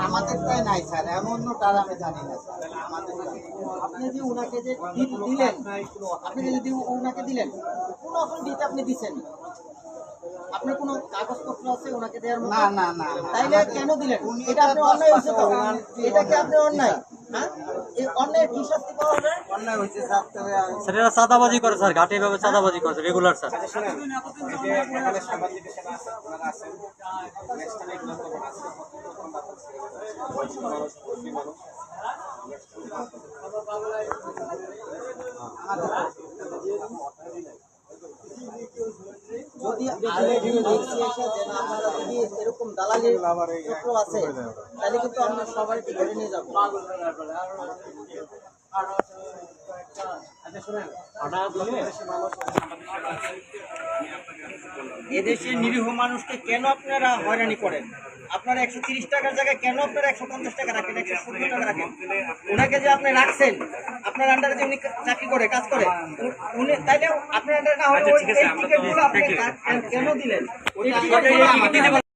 আমাদের তাই নাই স্যার এমন তার আমি জানি না স্যার। আমাদের আপনি যে উনাকে যে দিলেন আপনি যে দি- উনাকে দিলেন কোন অথরিটিতে আপনি দিচ্ছেন আপনার কোনো কাগজপত্র আছে ওনাকে দেওয়ার না, না, না, না। তাইলে কেন দিলেন? এটা আপনি অন্যায় হয়েছে তো? এটা কি আপনি অন্যায়? হ্যাঁ? স্যার এরা চাঁদাবাজি করে স্যার। ঘাটে এভাবে সাদাবাজি করছে রেগুলার স্যার। যদি আপনারা যদি এরকম দালালির চক্র আছে, তাহলে কিন্তু আমরা সবাইকে ধরে নিয়ে যাব। এদেশের নিরীহ মানুষকে কেন আপনারা হয়রানি করেন? আপনারা একশো তিরিশ টাকার জায়গায় কেন আপনারা একশো পঞ্চাশ টাকা রাখেন একশো সত্তর টাকা রাখেন? ওনাকে যে আপনি রাখছেন আপনার আন্ডারে যে উনি চাকরি করে কাজ করে উনি তাইলে আপনার আন্ডারে না টিকিটগুলো আপনি কেন দিলেন?